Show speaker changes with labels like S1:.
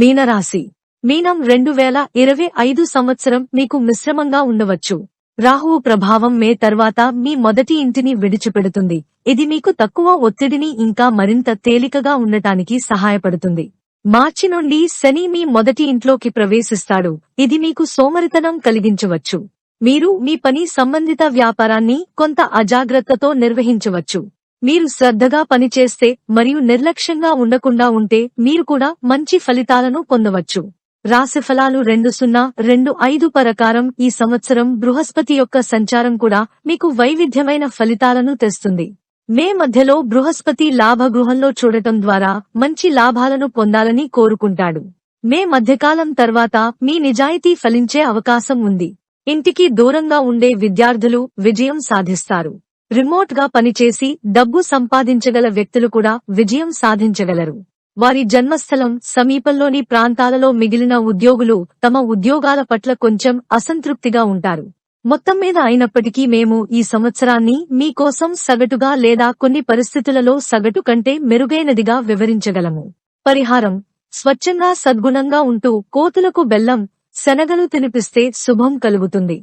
S1: మీనరాశి. మీనం రెండు వేల ఇరవై ఐదు సంవత్సరం మీకు మిశ్రమంగా ఉండవచ్చు. రాహువు ప్రభావం మే తర్వాత మీ మొదటి ఇంటిని విడిచిపెడుతుంది. ఇది మీకు తక్కువ ఒత్తిడిని ఇంకా మరింత తేలికగా ఉండటానికి సహాయపడుతుంది. మార్చి నుండి శని మీ మొదటి ఇంట్లోకి ప్రవేశిస్తాడు. ఇది మీకు సోమరితనం కలిగించవచ్చు. మీరు మీ పని సంబంధిత వ్యాపారాన్ని కొంత అజాగ్రత్తతో నిర్వహించవచ్చు. మీరు శ్రద్ధగా పనిచేస్తే మరియు నిర్లక్ష్యంగా ఉండకుండా ఉంటే మీరు కూడా మంచి ఫలితాలను పొందవచ్చు. రాశిఫలాలు రెండు సున్నా రెండు ఐదు ప్రకారం ఈ సంవత్సరం బృహస్పతి యొక్క సంచారం కూడా మీకు వైవిధ్యమైన ఫలితాలను తెస్తుంది. మే మధ్యలో బృహస్పతి లాభగృహంలో చూడటం ద్వారా మంచి లాభాలను పొందాలని కోరుకుంటాడు. మే మధ్యకాలం తర్వాత మీ నిజాయితీ ఫలించే అవకాశం ఉంది. ఇంటికి దూరంగా ఉండే విద్యార్థులు విజయం సాధిస్తారు. రిమోట్గా పనిచేసి డబ్బు సంపాదించగల వ్యక్తులు కూడా విజయం సాధించగలరు. వారి జన్మస్థలం సమీపంలోని ప్రాంతాలలో మిగిలిన ఉద్యోగులు తమ ఉద్యోగాల పట్ల కొంచెం అసంతృప్తిగా ఉంటారు. మొత్తం మీద అయినప్పటికీ మేము ఈ సంవత్సరాన్ని మీకోసం సగటుగా లేదా కొన్ని పరిస్థితులలో సగటు కంటే మెరుగైనదిగా వివరించగలము. పరిహారం. స్వచ్ఛంగా సద్గుణంగా ఉంటూ కోతులకు బెల్లం శనగలు తినిపిస్తే శుభం కలుగుతుంది.